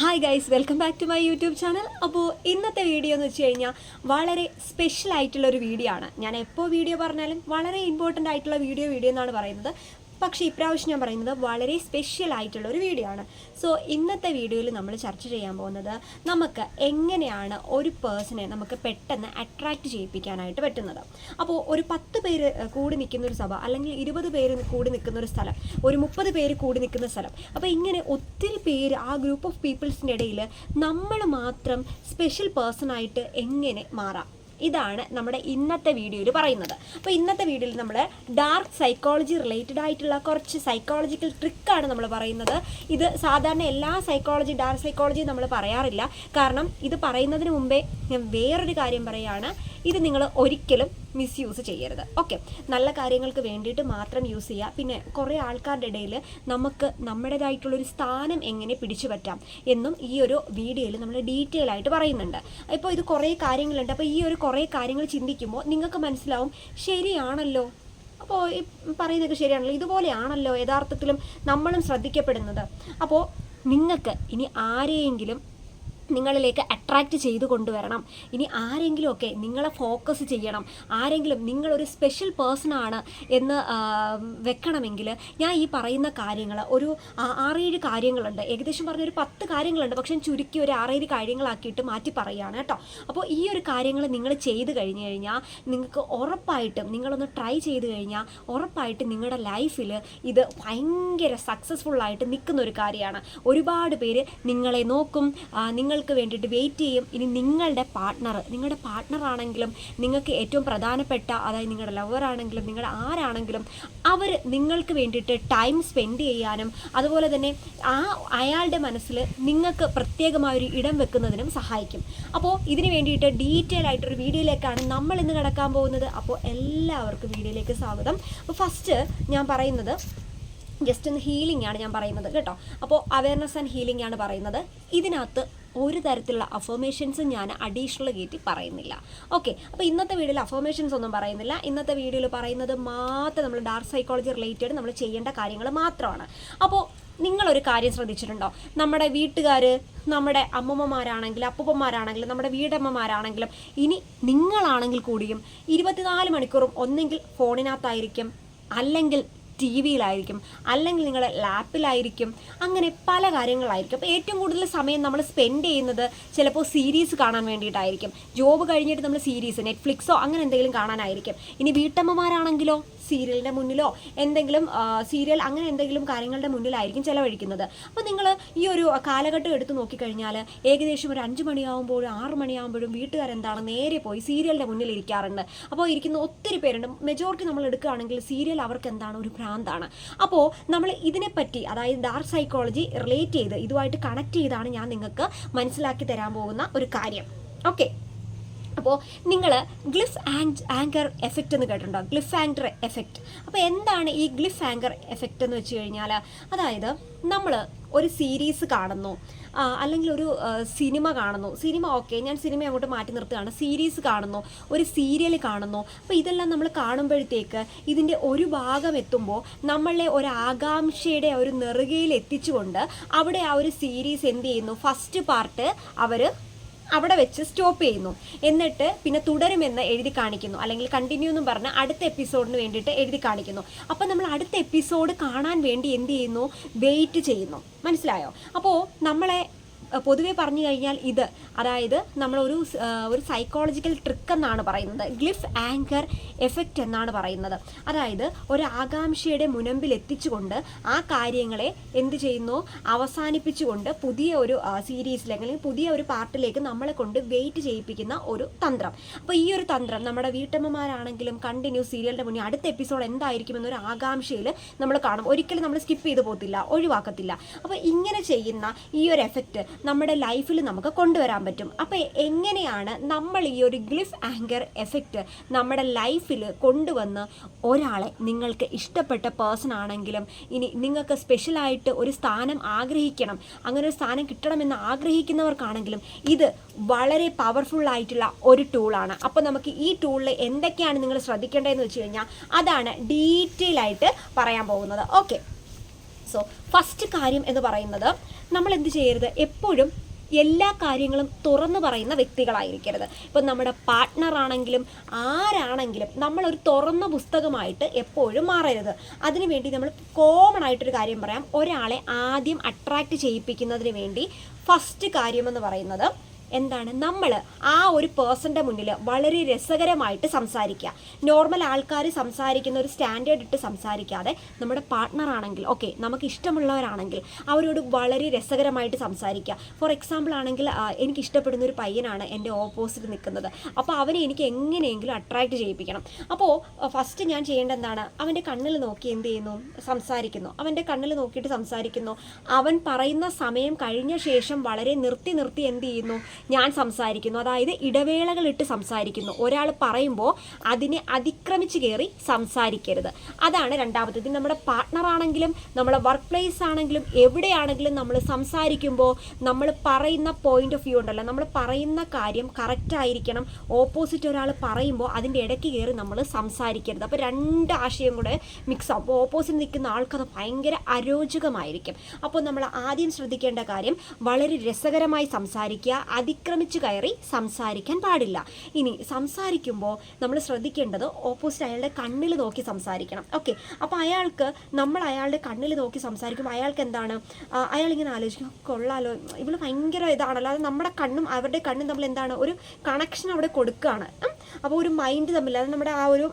Hi guys welcome back to my YouTube channel അപ്പോൾ ഇന്നത്തെ video എന്ന് വെച്ച് കഴിഞ്ഞാൽ വളരെ സ്പെഷ്യൽ ആയിട്ടുള്ള ഒരു വീഡിയോ ആണ്. ഞാൻ എപ്പോൾ വീഡിയോ പറഞ്ഞാലും വളരെ ഇമ്പോർട്ടന്റ് ആയിട്ടുള്ള വീഡിയോ വീഡിയോ എന്നാണ് പറയുന്നത്. പക്ഷേ ഇപ്രാവശ്യം ഞാൻ പറയുന്നത് വളരെ സ്പെഷ്യൽ ആയിട്ടുള്ള ഒരു വീഡിയോ ആണ്. സോ ഇന്നത്തെ വീഡിയോയിൽ നമ്മൾ ചർച്ച ചെയ്യാൻ പോകുന്നത് നമുക്ക് എങ്ങനെയാണ് ഒരു പേഴ്സണെ നമുക്ക് പെട്ടെന്ന് അട്രാക്റ്റ് ചെയ്യിപ്പിക്കാനായിട്ട് പറ്റുന്നത്. അപ്പോൾ ഒരു പത്ത് പേര് കൂടി നിൽക്കുന്ന ഒരു സഭ അല്ലെങ്കിൽ ഇരുപത് പേര് കൂടി നിൽക്കുന്ന ഒരു സ്ഥലം ഒരു മുപ്പത് പേര് കൂടി നിൽക്കുന്ന സ്ഥലം അപ്പോൾ ഇങ്ങനെ ഒത്തിരി പേര് ആ ഗ്രൂപ്പ് ഓഫ് പീപ്പിൾസിന്റെ ഇടയിൽ നമ്മൾ മാത്രം സ്പെഷ്യൽ പേഴ്സണായിട്ട് എങ്ങനെ മാറാം? ഇതാണ് നമ്മുടെ ഇന്നത്തെ വീഡിയോയിൽ പറയുന്നത്. അപ്പോൾ ഇന്നത്തെ വീഡിയോയിൽ നമ്മൾ ഡാർക്ക് സൈക്കോളജി റിലേറ്റഡ് ആയിട്ടുള്ള കുറച്ച് സൈക്കോളജിക്കൽ ട്രിക്കാണ് നമ്മൾ പറയുന്നത്. ഇത് സാധാരണ എല്ലാ സൈക്കോളജി ഡാർക്ക് സൈക്കോളജി നമ്മൾ പറയാറില്ല. കാരണം ഇത് പറയുന്നതിന് മുമ്പേ ഞാൻ വേറൊരു കാര്യം പറയുകയാണ് ഇത് നിങ്ങൾ ഒരിക്കലും മിസ്യൂസ് ചെയ്യരുത്. ഓക്കെ നല്ല കാര്യങ്ങൾക്ക് വേണ്ടിയിട്ട് മാത്രം യൂസ് ചെയ്യുക പിന്നെ കുറേ ആൾക്കാരുടെ ഇടയിൽ നമുക്ക് നമ്മുടേതായിട്ടുള്ളൊരു സ്ഥാനം എങ്ങനെ പിടിച്ചു പറ്റാം എന്നും ഈ ഒരു വീഡിയോയിൽ നമ്മൾ ഡീറ്റെയിൽ ആയിട്ട് പറയുന്നുണ്ട്. ഇപ്പോൾ ഇത് കുറേ കാര്യങ്ങളുണ്ട്. അപ്പോൾ ഈ ഒരു കുറേ കാര്യങ്ങൾ ചിന്തിക്കുമ്പോൾ നിങ്ങൾക്ക് മനസ്സിലാവും ശരിയാണല്ലോ? അപ്പോൾ ഈ പറയുന്നതൊക്കെ ശരിയാണല്ലോ? ഇതുപോലെയാണല്ലോ യഥാർത്ഥത്തിലും നമ്മളും ശ്രദ്ധിക്കപ്പെടുന്നത്. അപ്പോൾ നിങ്ങൾക്ക് ഇനി ആരെയെങ്കിലും നിങ്ങളിലേക്ക് അട്രാക്റ്റ് ചെയ്തു കൊണ്ടുവരണം. ഇനി ആരെങ്കിലുമൊക്കെ നിങ്ങളെ ഫോക്കസ് ചെയ്യണം. ആരെങ്കിലും നിങ്ങളൊരു സ്പെഷ്യൽ പേഴ്സൺ ആണ് എന്ന് വെക്കണമെങ്കിൽ ഞാൻ ഈ പറയുന്ന കാര്യങ്ങൾ ഒരു ആറേഴ് കാര്യങ്ങളുണ്ട്. ഏകദേശം പറഞ്ഞ ഒരു പത്ത് കാര്യങ്ങളുണ്ട്. പക്ഷെ ചുരുക്കി ഒരു ആറേഴ് കാര്യങ്ങളാക്കിയിട്ട് മാറ്റി പറയുകയാണ് കേട്ടോ. അപ്പോൾ ഈ ഒരു കാര്യങ്ങൾ നിങ്ങൾ ചെയ്ത് കഴിഞ്ഞു കഴിഞ്ഞാൽ നിങ്ങൾക്ക് ഉറപ്പായിട്ടും നിങ്ങളൊന്ന് ട്രൈ ചെയ്ത് കഴിഞ്ഞാൽ ഉറപ്പായിട്ട് നിങ്ങളുടെ ലൈഫിൽ ഇത് ഭയങ്കര സക്സസ്ഫുള്ളായിട്ട് നിൽക്കുന്ന ഒരു കാര്യമാണ്. ഒരുപാട് പേര് നിങ്ങളെ നോക്കും. ആ, നിങ്ങൾക്ക് വേണ്ടിയിട്ട് വെയിറ്റ് ചെയ്യും. ഇനി നിങ്ങളുടെ പാർട്ട്ണർ നിങ്ങളുടെ പാർട്ട്ണർ ആണെങ്കിലും നിങ്ങൾക്ക് ഏറ്റവും പ്രധാനപ്പെട്ട അതായത് നിങ്ങളുടെ ലവർ ആണെങ്കിലും നിങ്ങളുടെ ആരാണെങ്കിലും അവർ നിങ്ങൾക്ക് വേണ്ടിയിട്ട് ടൈം സ്പെൻഡ് ചെയ്യാനും അതുപോലെ തന്നെ ആ അയാളുടെ മനസ്സിൽ നിങ്ങൾക്ക് പ്രത്യേകമായൊരു ഇടം വെക്കുന്നതിനും സഹായിക്കും. അപ്പോൾ ഇതിന് വേണ്ടിയിട്ട് ഡീറ്റെയിൽ ആയിട്ടൊരു വീഡിയോയിലേക്കാണ് നമ്മൾ ഇന്ന് കിടക്കാൻ പോകുന്നത്. അപ്പോൾ എല്ലാവർക്കും വീഡിയോയിലേക്ക് സ്വാഗതം. അപ്പോൾ ഫസ്റ്റ് ഞാൻ പറയുന്നത് ജസ്റ്റ് ഒന്ന് ഹീലിംഗ് ആണ് ഞാൻ പറയുന്നത് കേട്ടോ. അപ്പോൾ അവയർനെസ് ആൻഡ് ഹീലിംഗ് ആണ് പറയുന്നത്. ഇതിനകത്ത് ഒരു തരത്തിലുള്ള അഫോമേഷൻസും ഞാൻ അഡീഷണൽ കയറ്റി പറയുന്നില്ല. ഓക്കെ അപ്പോൾ ഇന്നത്തെ വീഡിയോയിൽ അഫോമേഷൻസ് ഒന്നും പറയുന്നില്ല. ഇന്നത്തെ വീഡിയോയിൽ പറയുന്നത് മാത്രം നമ്മൾ ഡാർക്ക് സൈക്കോളജി റിലേറ്റഡ് നമ്മൾ ചെയ്യേണ്ട കാര്യങ്ങൾ മാത്രമാണ്. അപ്പോൾ നിങ്ങളൊരു കാര്യം ശ്രദ്ധിച്ചിട്ടുണ്ടോ? നമ്മുടെ വീട്ടുകാർ നമ്മുടെ അമ്മമ്മമാരാണെങ്കിലും അപ്പൂപ്പന്മാരാണെങ്കിലും നമ്മുടെ വീടമ്മമാരാണെങ്കിലും ഇനി നിങ്ങളാണെങ്കിൽ കൂടിയും ഇരുപത്തിനാല് മണിക്കൂറും ഒന്നെങ്കിൽ ഫോണിനകത്തായിരിക്കും അല്ലെങ്കിൽ ടി വിയിലായിരിക്കും അല്ലെങ്കിൽ നിങ്ങളുടെ ലാപ്പിലായിരിക്കും അങ്ങനെ പല കാര്യങ്ങളായിരിക്കും. അപ്പോൾ ഏറ്റവും കൂടുതൽ സമയം നമ്മൾ സ്പെൻഡ് ചെയ്യുന്നത് ചിലപ്പോൾ സീരീസ് കാണാൻ വേണ്ടിയിട്ടായിരിക്കും. ജോബ് കഴിഞ്ഞിട്ട് നമ്മൾ സീരീസ് നെറ്റ്ഫ്ലിക്സോ അങ്ങനെ എന്തെങ്കിലും കാണാനായിരിക്കും. ഇനി വീട്ടമ്മമാരാണെങ്കിലോ? സീരിയലിന്റെ മുന്നിലോ എന്തെങ്കിലും സീരിയൽ അങ്ങനെ എന്തെങ്കിലും കാര്യങ്ങളുടെ മുന്നിലായിരിക്കും ചിലവഴിക്കുന്നത്. അപ്പോൾ നിങ്ങൾ ഈ ഒരു കാലഘട്ടം എടുത്ത് നോക്കിക്കഴിഞ്ഞാൽ ഏകദേശം ഒരു അഞ്ച് മണിയാകുമ്പോഴും ആറ് മണിയാകുമ്പോഴും വീട്ടുകാരെന്താണ് നേരെ പോയി സീരിയലിന്റെ മുന്നിൽ ഇരിക്കാറുണ്ട് അപ്പോൾ ഇരിക്കുന്ന ഒത്തിരി പേരുണ്ട്. മെജോറിറ്റി നമ്മൾ എടുക്കുകയാണെങ്കിൽ സീരിയൽ അവർക്ക് എന്താണ് ഒരു ഭ്രാന്താണ്. അപ്പോൾ നമ്മൾ ഇതിനെപ്പറ്റി അതായത് ഡാർക്ക് സൈക്കോളജി റിലേറ്റ് ചെയ്ത് ഇതുമായിട്ട് കണക്ട് ചെയ്താണ് ഞാൻ നിങ്ങൾക്ക് മനസ്സിലാക്കി തരാൻ പോകുന്ന ഒരു കാര്യം. ഓക്കെ അപ്പോൾ നിങ്ങൾ ഗ്ലിഫ് ആൻഡ് ആങ്കർ എഫക്റ്റ് എന്ന് കേട്ടിട്ടുണ്ടോ? ഗ്ലിഫ് ആങ്കർ എഫക്റ്റ് അപ്പോൾ എന്താണ് ഈ ഗ്ലിഫ് ആങ്കർ എഫക്റ്റ് എന്ന് വെച്ച് കഴിഞ്ഞാൽ അതായത് നമ്മൾ ഒരു സീരീസ് കാണുന്നു അല്ലെങ്കിൽ ഒരു സിനിമ കാണുന്നു. സിനിമ ഓക്കെ ഞാൻ സിനിമ അങ്ങോട്ട് മാറ്റി നിർത്തുകയാണ്. സീരീസ് കാണുന്നു ഒരു സീരിയൽ കാണുന്നു. അപ്പോൾ ഇതെല്ലാം നമ്മൾ കാണുമ്പോഴത്തേക്ക് ഇതിന്റെ ഒരു ഭാഗം എത്തുമ്പോൾ നമ്മളെ ഒരു ആകാംക്ഷയുടെ ഒരു നെറുകയിൽ എത്തിച്ചുകൊണ്ട് അവിടെ ആ ഒരു സീരീസ് എന്ത് ചെയ്യുന്നു? ഫസ്റ്റ് പാർട്ട് അവർ അവിടെ വെച്ച് സ്റ്റോപ്പ് ചെയ്യുന്നു. എന്നിട്ട് പിന്നെ തുടരുമെന്ന് എഴുതി കാണിക്കുന്നു. അല്ലെങ്കിൽ കണ്ടിന്യൂ എന്നും പറഞ്ഞ് അടുത്ത എപ്പിസോഡിന് വേണ്ടിയിട്ട് എഴുതി കാണിക്കുന്നു. അപ്പോൾ നമ്മൾ അടുത്ത എപ്പിസോഡ് കാണാൻ വേണ്ടി എന്ത് ചെയ്യുന്നു? വെയിറ്റ് ചെയ്യുന്നു. മനസ്സിലായോ? അപ്പോൾ നമ്മളെ പൊതുവെ പറഞ്ഞു കഴിഞ്ഞാൽ ഇത് അതായത് നമ്മളൊരു ഒരു സൈക്കോളജിക്കൽ ട്രിക്ക് എന്നാണ് പറയുന്നത്. ഗ്ലിഫ് ആങ്കർ എഫക്റ്റ് എന്നാണ് പറയുന്നത്. അതായത് ഒരു ആകാംക്ഷയുടെ മുനമ്പിൽ എത്തിച്ചുകൊണ്ട് ആ കാര്യങ്ങളെ എന്ത് ചെയ്യുന്നു? അവസാനിപ്പിച്ചുകൊണ്ട് പുതിയ ഒരു സീരീസിലേക്ക് അല്ലെങ്കിൽ പുതിയ ഒരു പാർട്ടിലേക്ക് നമ്മളെ കൊണ്ട് വെയിറ്റ് ചെയ്യിപ്പിക്കുന്ന ഒരു തന്ത്രം. അപ്പോൾ ഈ ഒരു തന്ത്രം നമ്മുടെ വീട്ടമ്മമാരാണെങ്കിലും കണ്ടിന്യൂ സീരിയലിന്റെ മുന്നേ അടുത്ത എപ്പിസോഡ് എന്തായിരിക്കും എന്നൊരു ആകാംക്ഷയിൽ നമ്മൾ കാണും. ഒരിക്കലും നമ്മൾ സ്കിപ്പ് ചെയ്ത് പോകത്തില്ല ഒഴിവാക്കത്തില്ല. അപ്പോൾ ഇങ്ങനെ ചെയ്യുന്ന ഈ ഒരു എഫക്റ്റ് നമ്മുടെ ലൈഫിൽ നമുക്ക് കൊണ്ടുവരാൻ പറ്റും. അപ്പോൾ എങ്ങനെയാണ് നമ്മൾ ഈ ഒരു ഗ്ലിഫ് ആങ്കർ എഫക്റ്റ് നമ്മുടെ ലൈഫിൽ കൊണ്ടുവന്ന് ഒരാളെ നിങ്ങൾക്ക് ഇഷ്ടപ്പെട്ട പേഴ്സൺ ആണെങ്കിലും ഇനി നിങ്ങൾക്ക് സ്പെഷ്യലായിട്ട് ഒരു സ്ഥാനം ആഗ്രഹിക്കണം അങ്ങനെ ഒരു സ്ഥാനം കിട്ടണമെന്ന് ആഗ്രഹിക്കുന്നവർക്കാണെങ്കിലും ഇത് വളരെ പവർഫുൾ ആയിട്ടുള്ള ഒരു ടൂളാണ് അപ്പോൾ നമുക്ക് ഈ ടൂളിൽ എന്തൊക്കെയാണ് നിങ്ങൾ ശ്രദ്ധിക്കേണ്ടതെന്ന് വെച്ച് കഴിഞ്ഞാൽ അതാണ് ഡീറ്റെയിൽ ആയിട്ട് പറയാൻ പോകുന്നത്. ഓക്കെ സോ ഫസ്റ്റ് കാര്യം എന്ന് പറയുന്നത് നമ്മൾ എന്ത് ചെയ്യരുത്? എപ്പോഴും എല്ലാ കാര്യങ്ങളും തുറന്നു പറയുന്ന വ്യക്തികളായിരിക്കരുത്. ഇപ്പം നമ്മുടെ പാർട്ട്ണർ ആണെങ്കിലും ആരാണെങ്കിലും നമ്മളൊരു തുറന്ന പുസ്തകമായിട്ട് എപ്പോഴും മാറരുത്. അതിനുവേണ്ടി നമ്മൾ കോമൺ ആയിട്ടൊരു കാര്യം പറയാം. ഒരാളെ ആദ്യം അട്രാക്റ്റ് ചെയ്യിപ്പിക്കുന്നതിന് വേണ്ടി ഫസ്റ്റ് കാര്യമെന്ന് പറയുന്നത് എന്താണ്? നമ്മൾ ആ ഒരു പേഴ്സന്റെ മുന്നിൽ വളരെ രസകരമായിട്ട് സംസാരിക്കുക. നോർമൽ ആൾക്കാർ സംസാരിക്കുന്ന ഒരു സ്റ്റാൻഡേർഡ് ഇട്ട് സംസാരിക്കാതെ നമ്മുടെ പാർട്ട്ണർ ആണെങ്കിൽ ഓക്കെ നമുക്ക് ഇഷ്ടമുള്ളവരാണെങ്കിൽ അവരോട് വളരെ രസകരമായിട്ട് സംസാരിക്കുക. ഫോർ എക്സാമ്പിൾ ആണെങ്കിൽ എനിക്ക് ഇഷ്ടപ്പെടുന്ന ഒരു പയ്യനാണ് എന്റെ ഓപ്പോസിറ്റ് നിൽക്കുന്നത്. അപ്പോൾ അവനെ എനിക്ക് എങ്ങനെയെങ്കിലും അട്രാക്റ്റ് ചെയ്യിപ്പിക്കണം. അപ്പോൾ ഫസ്റ്റ് ഞാൻ ചെയ്യേണ്ട എന്താണ്? അവന്റെ കണ്ണിൽ നോക്കി എന്ത് ചെയ്യുന്നു? സംസാരിക്കുന്നു. അവന്റെ കണ്ണിൽ നോക്കിയിട്ട് സംസാരിക്കുന്നു. അവൻ പറയുന്ന സമയം കഴിഞ്ഞ ശേഷം വളരെ നിർത്തി നിർത്തി എന്ത് ചെയ്യുന്നു? ഞാൻ സംസാരിക്കുന്നു. അതായത് ഇടവേളകളിട്ട് സംസാരിക്കുന്നു. ഒരാൾ പറയുമ്പോൾ അതിനെ അതിക്രമിച്ച് കയറി സംസാരിക്കരുത്. അതാണ് രണ്ടാമത്തേത്. നമ്മുടെ പാർട്ട്ണർ ആണെങ്കിലും നമ്മളെ വർക്ക് പ്ലേസ് ആണെങ്കിലും എവിടെയാണെങ്കിലും നമ്മൾ സംസാരിക്കുമ്പോൾ നമ്മൾ പറയുന്ന പോയിന്റ് ഓഫ് വ്യൂ ഉണ്ടല്ലോ. നമ്മൾ പറയുന്ന കാര്യം കറക്റ്റ് ആയിരിക്കണം. ഓപ്പോസിറ്റ് ഒരാൾ പറയുമ്പോൾ അതിന്റെ ഇടയ്ക്ക് കയറി നമ്മൾ സംസാരിക്കരുത്. അപ്പോൾ രണ്ട് ആശയം കൂടെ മിക്സ് ആവും. അപ്പോൾ ഓപ്പോസിറ്റ് നിൽക്കുന്ന ആൾക്കത് ഭയങ്കര അരോചകമായിരിക്കും. അപ്പോൾ നമ്മൾ ആദ്യം ശ്രദ്ധിക്കേണ്ട കാര്യം വളരെ രസകരമായി സംസാരിക്കുക. അതിക്രമിച്ച് കയറി സംസാരിക്കാൻ പാടില്ല. ഇനി സംസാരിക്കുമ്പോൾ നമ്മൾ ശ്രദ്ധിക്കേണ്ടത് ഓപ്പോസിറ്റ് അയാളുടെ കണ്ണിൽ നോക്കി സംസാരിക്കണം. ഓക്കെ അപ്പോൾ അയാൾക്ക് നമ്മൾ അയാളുടെ കണ്ണിൽ നോക്കി സംസാരിക്കുമ്പോൾ അയാൾക്ക് എന്താണ്? അയാളിങ്ങനെ ആലോചിക്കും കൊള്ളാലോ ഇവൾ ഭയങ്കര ഇതാണല്ലോ. അത് നമ്മുടെ കണ്ണും അവരുടെ കണ്ണും തമ്മിൽ എന്താണ്? ഒരു കണക്ഷൻ അവിടെ കൊടുക്കുകയാണ്. അപ്പോൾ ഒരു മൈൻഡ് തമ്മിൽ അത് നമ്മുടെ ആ ഒരു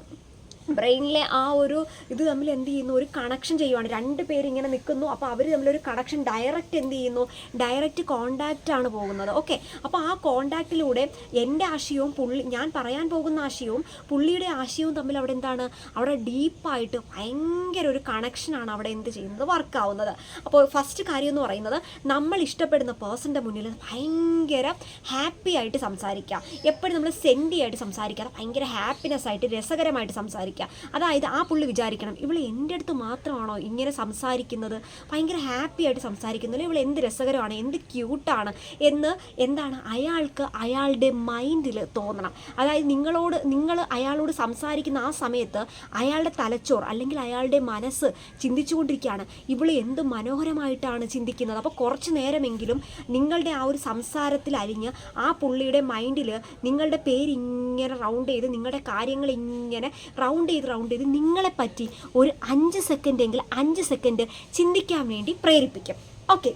ബ്രെയിനിലെ ആ ഒരു ഇത് തമ്മിൽ എന്ത് ചെയ്യുന്നു? ഒരു കണക്ഷൻ ചെയ്യുവാണ്. രണ്ട് പേരിങ്ങനെ നിൽക്കുന്നു. അപ്പോൾ അവർ തമ്മിലൊരു കണക്ഷൻ ഡയറക്റ്റ് എന്ത് ചെയ്യുന്നു? ഡയറക്റ്റ് കോണ്ടാക്റ്റ് ആണ് പോകുന്നത്. ഓക്കെ അപ്പോൾ ആ കോണ്ടാക്റ്റിലൂടെ എന്റെ ആശയവും പുള്ളി ഞാൻ പറയാൻ പോകുന്ന ആശയവും പുള്ളിയുടെ ആശയവും തമ്മിൽ അവിടെ എന്താണ്? അവിടെ ഡീപ്പായിട്ട് ഭയങ്കര ഒരു കണക്ഷനാണ് അവിടെ എന്ത് ചെയ്യുന്നത്? വർക്കാവുന്നത് അപ്പോൾ ഫസ്റ്റ് കാര്യം എന്ന് പറയുന്നത് നമ്മൾ ഇഷ്ടപ്പെടുന്ന പേഴ്സന്റെ മുന്നിൽ ഭയങ്കര ഹാപ്പി ആയിട്ട് സംസാരിക്കുക എപ്പോഴും നമ്മൾ സെൻഡി ആയിട്ട് സംസാരിക്കാതെ ഭയങ്കര ഹാപ്പിനെസ് ആയിട്ട് രസകരമായിട്ട് സംസാരിക്കുക അതായത് ആ പുള്ളി വിചാരിക്കണം ഇവൾ എന്റെ അടുത്ത് മാത്രമാണോ ഇങ്ങനെ സംസാരിക്കുന്നത്? ഭയങ്കര ഹാപ്പി ആയിട്ട് സംസാരിക്കുന്നില്ല. ഇവൾ എന്ത് രസകരമാണ് എന്ത് ക്യൂട്ടാണ് എന്ന് എന്താണ് അയാൾക്ക് അയാളുടെ മൈൻഡിൽ തോന്നണം. അതായത് നിങ്ങളോട് നിങ്ങൾ അയാളോട് സംസാരിക്കുന്ന ആ സമയത്ത് അയാളുടെ തലച്ചോർ അല്ലെങ്കിൽ അയാളുടെ മനസ്സ് ചിന്തിച്ചുകൊണ്ടിരിക്കുകയാണ് ഇവൾ എന്ത് മനോഹരമായിട്ടാണ് ചിന്തിക്കുന്നത്? അപ്പോൾ കുറച്ച് നേരമെങ്കിലും നിങ്ങളുടെ ആ ഒരു സംസാരത്തിൽ അരിഞ്ഞ് ആ പുള്ളിയുടെ മൈൻഡിൽ നിങ്ങളുടെ പേര് ഇങ്ങനെ റൗണ്ട് ചെയ്ത് നിങ്ങളുടെ കാര്യങ്ങൾ ഇങ്ങനെ റൗണ്ട് ചെയ്ത് റൗണ്ട് ചെയ്ത് നിങ്ങളെ പറ്റി ഒരു അഞ്ച് സെക്കൻഡ് എങ്കിൽ അഞ്ച് സെക്കൻഡ് ചിന്തിക്കാൻ വേണ്ടി പ്രേരിപ്പിക്കും. ഓക്കെ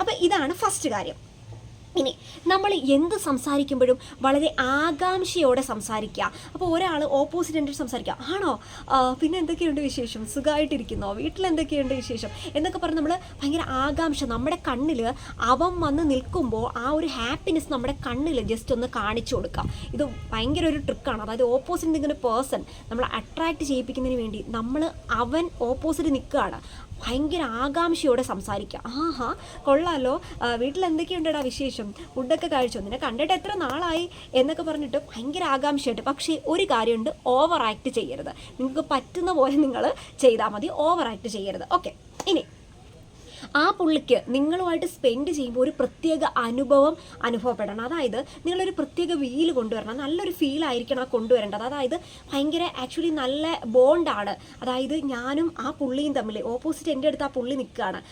അപ്പോൾ ഇതാണ് ഫസ്റ്റ് കാര്യം. ഇനി നമ്മൾ എന്ത് സംസാരിക്കുമ്പോഴും വളരെ ആകാംക്ഷയോടെ സംസാരിക്കുക. അപ്പോൾ ഒരാൾ ഓപ്പോസിറ്റ് എന്റെ സംസാരിക്കുക. ആണോ? പിന്നെ എന്തൊക്കെയുണ്ട് വിശേഷം? സുഖമായിട്ടിരിക്കുന്നോ വീട്ടിൽ എന്തൊക്കെയുണ്ട് വിശേഷം? എന്നൊക്കെ പറഞ്ഞ് നമ്മൾ ഭയങ്കര ആകാംക്ഷ. നമ്മുടെ കണ്ണിൽ അവൻ വന്ന് നിൽക്കുമ്പോൾ ആ ഒരു ഹാപ്പിനെസ് നമ്മുടെ കണ്ണിൽ ജസ്റ്റ് ഒന്ന് കാണിച്ചു കൊടുക്കുക. ഇത് ഭയങ്കര ഒരു ട്രിക്കാണ് അതായത് ഓപ്പോസിറ്റ് നിൽക്കുന്ന പേഴ്സൺ നമ്മൾ അട്രാക്റ്റ് ചെയ്യിപ്പിക്കുന്നതിന് വേണ്ടി നമ്മൾ അവൻ ഓപ്പോസിറ്റ് നിൽക്കുകയാണ്. ഭയങ്കര ആകാംക്ഷയോടെ സംസാരിക്കുക. ആഹാ കൊള്ളാലോ. വീട്ടിൽ എന്തൊക്കെയുണ്ടടാ വിശേഷം? ഫുഡൊക്കെ കഴിച്ചോ? നിന്നെ കണ്ടിട്ട് എത്ര നാളായി എന്നൊക്കെ പറഞ്ഞിട്ട് ഭയങ്കര ആകാംക്ഷയായിട്ട്. പക്ഷേ ഒരു കാര്യമുണ്ട് ഓവർ ആക്ട് ചെയ്യരുത്. നിങ്ങൾക്ക് പറ്റുന്ന പോലെ നിങ്ങൾ ചെയ്താൽ മതി ഓവർ ആക്ട് ചെയ്യരുത്. ഓക്കെ ഇനി ആ പുള്ളിക്ക് നിങ്ങളുമായിട്ട് സ്പെൻഡ് ചെയ്യുമ്പോൾ ഒരു പ്രത്യേക അനുഭവം അനുഭവപ്പെടണം. അതായത് നിങ്ങളൊരു പ്രത്യേക വീൽ കൊണ്ടുവരണം. നല്ലൊരു ഫീൽ ആയിരിക്കണം ആ കൊണ്ടുവരേണ്ടത്. അതായത് ഭയങ്കര ആക്ച്വലി നല്ല ബോണ്ടാണ് അതായത് ഞാനും ആ പുള്ളിയും തമ്മിൽ ഓപ്പോസിറ്റ് എന്റെ അടുത്ത് ആ പുള്ളി നിൽക്കുകയാണ്.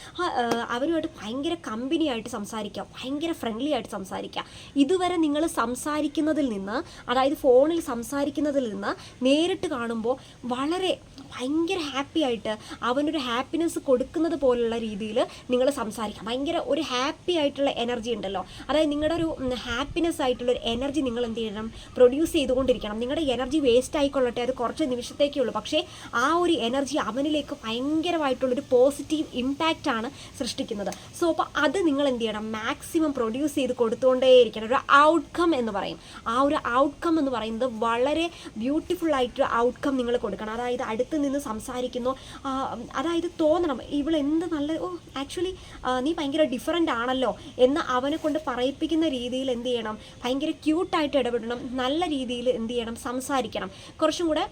അവരുമായിട്ട് ഭയങ്കര കമ്പനി ആയിട്ട് സംസാരിക്കുക ഭയങ്കര ഫ്രണ്ട്ലി ആയിട്ട് സംസാരിക്കാം. ഇതുവരെ നിങ്ങൾ സംസാരിക്കുന്നതിൽ നിന്ന് അതായത് ഫോണിൽ സംസാരിക്കുന്നതിൽ നിന്ന് നേരിട്ട് കാണുമ്പോൾ വളരെ ഭയങ്കര ഹാപ്പി ആയിട്ട് അവനൊരു ഹാപ്പിനെസ് കൊടുക്കുന്നത് പോലുള്ള രീതിയിൽ നിങ്ങൾ സംസാരിക്കാം. ഭയങ്കര ഒരു ഹാപ്പി ആയിട്ടുള്ള എനർജി ഉണ്ടല്ലോ. അതായത് നിങ്ങളുടെ ഒരു ഹാപ്പിനെസ് ആയിട്ടുള്ള ഒരു എനർജി നിങ്ങൾ എന്ത് ചെയ്യണം? പ്രൊഡ്യൂസ് ചെയ്തുകൊണ്ടിരിക്കണം. നിങ്ങളുടെ എനർജി വേസ്റ്റ് ആയിക്കൊള്ളട്ടെ. അത് കുറച്ച് നിമിഷത്തേക്കേ ഉള്ളൂ. പക്ഷേ ആ ഒരു എനർജി അവനിലേക്ക് ഭയങ്കരമായിട്ടുള്ളൊരു പോസിറ്റീവ് ഇമ്പാക്റ്റ് ആണ് സൃഷ്ടിക്കുന്നത്. സോ അപ്പോൾ അത് നിങ്ങൾ എന്ത് ചെയ്യണം? മാക്സിമം പ്രൊഡ്യൂസ് ചെയ്ത് കൊടുത്തുകൊണ്ടേയിരിക്കണം. ഒരു ഔട്ട്കം എന്ന് പറയും. ആ ഒരു ഔട്ട്കം എന്ന് പറയുന്നത് വളരെ ബ്യൂട്ടിഫുൾ ആയിട്ടൊരു ഔട്ട്കം നിങ്ങൾ കൊടുക്കണം. അതായത് അടുത്ത് നിന്ന് സംസാരിക്കുന്നു. അതായത് തോന്നണം. ഇവൾ എന്ത് നല്ല ഓ ആക്ച്വലി നീ ഭയങ്കര ഡിഫറെന്റ് ആണല്ലോ എന്ന് അവനെ കൊണ്ട് പറയിപ്പിക്കുന്ന രീതിയിൽ എന്ത് ചെയ്യണം? ഭയങ്കര ക്യൂട്ടായിട്ട് ഇടപെടണം. നല്ല രീതിയിൽ എന്ത് ചെയ്യണം? സംസാരിക്കണം. കുറച്ചും കൂടെ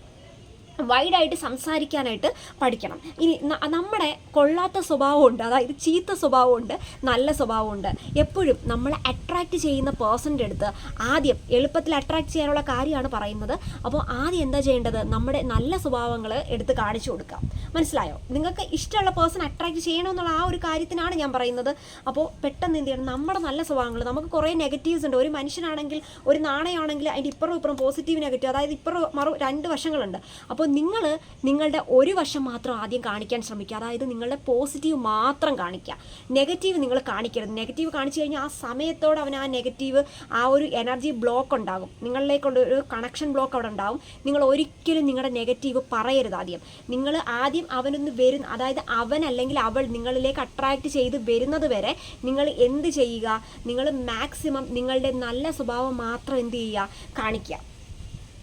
വൈഡായിട്ട് സംസാരിക്കാനായിട്ട് പഠിക്കണം. ഇനി നമ്മുടെ കൊള്ളാത്ത സ്വഭാവമുണ്ട് അതായത് ചീത്ത സ്വഭാവമുണ്ട് നല്ല സ്വഭാവമുണ്ട്. എപ്പോഴും നമ്മളെ അട്രാക്റ്റ് ചെയ്യുന്ന പേഴ്സന്റെ അടുത്ത് ആദ്യം എളുപ്പത്തിൽ അട്രാക്റ്റ് ചെയ്യാനുള്ള കാര്യമാണ് പറയുന്നത്. അപ്പോൾ ആദ്യം എന്താ ചെയ്യേണ്ടത്? നമ്മുടെ നല്ല സ്വഭാവങ്ങൾ എടുത്ത് കാണിച്ചു കൊടുക്കുക. മനസ്സിലായോ? നിങ്ങൾക്ക് ഇഷ്ടമുള്ള പേഴ്സൺ അട്രാക്റ്റ് ചെയ്യണമെന്നുള്ള ആ ഒരു കാര്യത്തിനാണ് ഞാൻ പറയുന്നത്. അപ്പോൾ പെട്ടെന്ന് എന്ത് ചെയ്യണം? നമ്മുടെ നല്ല സ്വഭാവങ്ങൾ നമുക്ക് കുറേ നെഗറ്റീവ്സ് ഉണ്ട്. ഒരു മനുഷ്യനാണെങ്കിൽ ഒരു നാണയമാണെങ്കിൽ അതിന്റെ ഇപ്പുറം ഇപ്പുറം പോസിറ്റീവ് നെഗറ്റീവ് അതായത് ഇപ്പുറം മറു രണ്ട് വശങ്ങളുണ്ട്. അപ്പോൾ നിങ്ങൾ നിങ്ങളുടെ ഒരു വശം മാത്രം ആദ്യം കാണിക്കാൻ ശ്രമിക്കുക. അതായത് നിങ്ങളുടെ പോസിറ്റീവ് മാത്രം കാണിക്കുക. നെഗറ്റീവ് നിങ്ങൾ കാണിക്കരുത്. നെഗറ്റീവ് കാണിച്ചു കഴിഞ്ഞാൽ ആ സമയത്തോട് അവൻ ആ നെഗറ്റീവ് ആ ഒരു എനർജി ബ്ലോക്ക് ഉണ്ടാകും. നിങ്ങളിലേക്കുള്ള ഒരു കണക്ഷൻ ബ്ലോക്ക് അവിടെ ഉണ്ടാകും. നിങ്ങൾ ഒരിക്കലും നിങ്ങളുടെ നെഗറ്റീവ് പറയരുത് ആദ്യം. നിങ്ങൾ ആദ്യം അവനൊന്ന് വരുന്ന അതായത് അവൻ അല്ലെങ്കിൽ അവൾ നിങ്ങളിലേക്ക് അട്രാക്റ്റ് ചെയ്ത് വരുന്നത് വരെ നിങ്ങൾ എന്ത് ചെയ്യുക? നിങ്ങൾ മാക്സിമം നിങ്ങളുടെ നല്ല സ്വഭാവം മാത്രം എന്ത് ചെയ്യുക? കാണിക്കുക.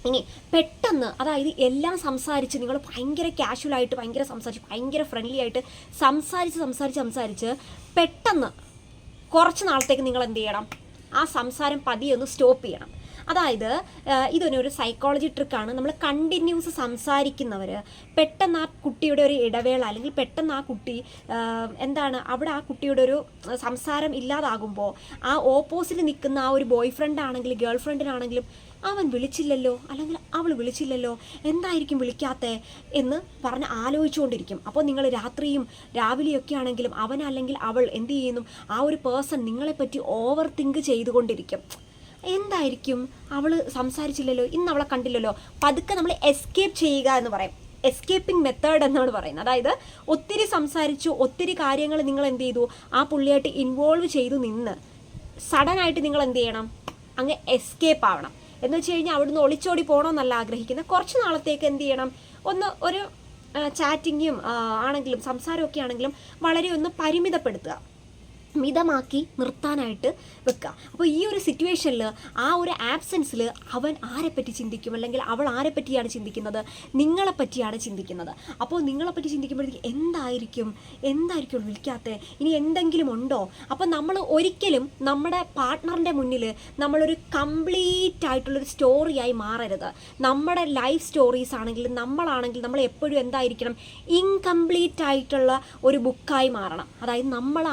ഇനി പെട്ടെന്ന് അതായത് എല്ലാം സംസാരിച്ച് നിങ്ങൾ ഭയങ്കര കാഷ്വലായിട്ട് ഭയങ്കര സംസാരിച്ച് ഭയങ്കര ഫ്രണ്ട്ലി ആയിട്ട് സംസാരിച്ച് സംസാരിച്ച് സംസാരിച്ച് പെട്ടെന്ന് കുറച്ച് നാളത്തേക്ക് നിങ്ങൾ എന്ത് ചെയ്യണം? ആ സംസാരം പതിയെ ഒന്ന് സ്റ്റോപ്പ് ചെയ്യണം. അതായത് ഇതൊരു സൈക്കോളജി ട്രിക്കാണ് നമ്മൾ കണ്ടിന്യൂസ് സംസാരിക്കുന്നവർ പെട്ടെന്ന് ആ കുട്ടിയുടെ ഒരു ഇടവേള അല്ലെങ്കിൽ പെട്ടെന്ന് ആ കുട്ടി എന്താണ് അവിടെ ആ കുട്ടിയുടെ ഒരു സംസാരം ഇല്ലാതാകുമ്പോൾ ആ ഓപ്പോസിറ്റ് നിൽക്കുന്ന ആ ഒരു ബോയ് ഫ്രണ്ട് ആണെങ്കിലും ഗേൾ ഫ്രണ്ടിനാണെങ്കിലും അവൻ വിളിച്ചില്ലല്ലോ അല്ലെങ്കിൽ അവൾ വിളിച്ചില്ലല്ലോ എന്തായിരിക്കും വിളിക്കാത്തേ എന്ന് പറഞ്ഞ് ആലോചിച്ചുകൊണ്ടിരിക്കും. അപ്പോൾ നിങ്ങൾ രാത്രിയും രാവിലെയൊക്കെ ആണെങ്കിലും അവൻ അല്ലെങ്കിൽ അവൾ എന്ത് ചെയ്യുന്നു? ആ ഒരു പേഴ്സൺ നിങ്ങളെപ്പറ്റി ഓവർ തിങ്ക് ചെയ്തുകൊണ്ടിരിക്കും. എന്തായിരിക്കും? അവൾ സംസാരിച്ചില്ലല്ലോ ഇന്ന് അവളെ കണ്ടില്ലല്ലോ. പതുക്കെ നമ്മൾ എസ്കേപ്പ് ചെയ്യുക എന്ന് പറയും. എസ്കേപ്പിംഗ് മെത്തേഡ് എന്നാണ് പറയുന്നത്. അതായത് ഒത്തിരി സംസാരിച്ചു ഒത്തിരി കാര്യങ്ങൾ നിങ്ങൾ എന്ത് ചെയ്തു? ആ പുള്ളിയായിട്ട് ഇൻവോൾവ് ചെയ്തു നിന്ന് സഡനായിട്ട് നിങ്ങൾ എന്ത് ചെയ്യണം? അങ്ങ് എസ്കേപ്പ് ആവണം. എന്ന് വെച്ച് കഴിഞ്ഞാൽ അവിടുന്ന് ഒളിച്ചോടി പോകണമെന്നല്ല ആഗ്രഹിക്കുന്നത് കുറച്ച് നാളത്തേക്ക് എന്ത് ചെയ്യണം? ഒന്ന് ഒരു ചാറ്റിങ്ങും ആണെങ്കിലും സംസാരമൊക്കെ ആണെങ്കിലും വളരെ ഒന്ന് പരിമിതപ്പെടുത്തുക. മിതമാക്കി നിർത്താനായിട്ട് വെക്കുക അപ്പോൾ ഈ ഒരു സിറ്റുവേഷനിൽ ആ ഒരു ആബ്സെൻസിൽ അവൻ ആരെപ്പറ്റി ചിന്തിക്കും? അല്ലെങ്കിൽ അവൾ ആരെപ്പറ്റിയാണ് ചിന്തിക്കുന്നത്? നിങ്ങളെപ്പറ്റിയാണ് ചിന്തിക്കുന്നത്. അപ്പോൾ നിങ്ങളെപ്പറ്റി ചിന്തിക്കുമ്പോഴത്തേക്ക് എന്തായിരിക്കും? എന്തായിരിക്കും വിളിക്കാത്തത് ഇനി എന്തെങ്കിലും ഉണ്ടോ? അപ്പോൾ നമ്മൾ ഒരിക്കലും നമ്മുടെ പാർട്ട്ണറിന്റെ മുന്നിൽ നമ്മളൊരു കംപ്ലീറ്റ് ആയിട്ടുള്ളൊരു സ്റ്റോറിയായി മാറരുത്. നമ്മുടെ ലൈഫ് സ്റ്റോറീസ് ആണെങ്കിലും നമ്മളാണെങ്കിലും നമ്മൾ എപ്പോഴും എന്തായിരിക്കണം? ഇൻകംപ്ലീറ്റ് ആയിട്ടുള്ള ഒരു ബുക്കായി മാറണം. അതായത് നമ്മൾ